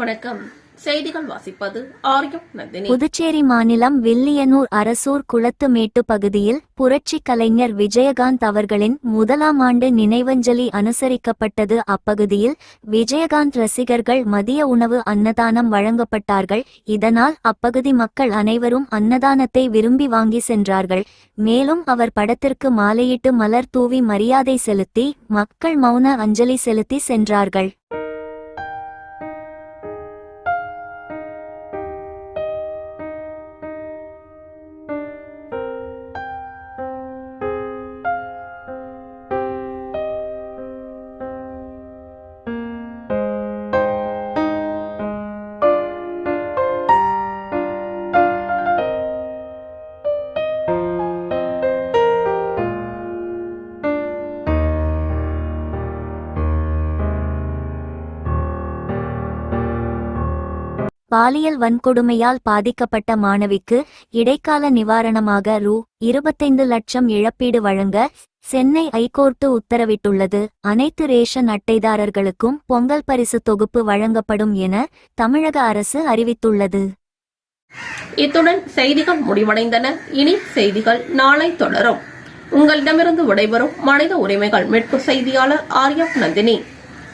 வணக்கம். செய்திகள் வாசிப்பது ஆரியம் நந்தினி. புதுச்சேரி மாநிலம் வில்லியனூர் அரசூர் குளத்துமேட்டு பகுதியில் புரட்சி கலைஞர் விஜயகாந்த் அவர்களின் முதலாம் ஆண்டு நினைவஞ்சலி அனுசரிக்கப்பட்டது. அப்பகுதியில் விஜயகாந்த் ரசிகர்கள் மதிய உணவு அன்னதானம் வழங்கப்பட்டார்கள். இதனால் அப்பகுதி மக்கள் அனைவரும் அன்னதானத்தை விரும்பி வாங்கி சென்றார்கள். மேலும் அவர் படத்திற்கு மாலையிட்டு மலர் தூவி மரியாதை செலுத்தி மக்கள் மௌன அஞ்சலி செலுத்தி சென்றார்கள். பாலியல் வன்கொடுமையால் பாதிக்கப்பட்ட மாணவிக்கு இடைக்கால நிவாரணமாக ரூ. இருபத்தைந்து லட்சம் இழப்பீடு வழங்க சென்னை ஐகோர்ட்டு உத்தரவிட்டுள்ளது. அனைத்து ரேஷன் அட்டைதாரர்களுக்கும் பொங்கல் பரிசு தொகுப்பு வழங்கப்படும் என தமிழக அரசு அறிவித்துள்ளது. இத்துடன் செய்திகள் முடிவடைந்தன. இனி செய்திகள் நாளை தொடரும். உங்களிடமிருந்து விடைபெறும் மனித உரிமைகள் மீட்பு செய்தியாளர் ஆரியம் நந்தினி.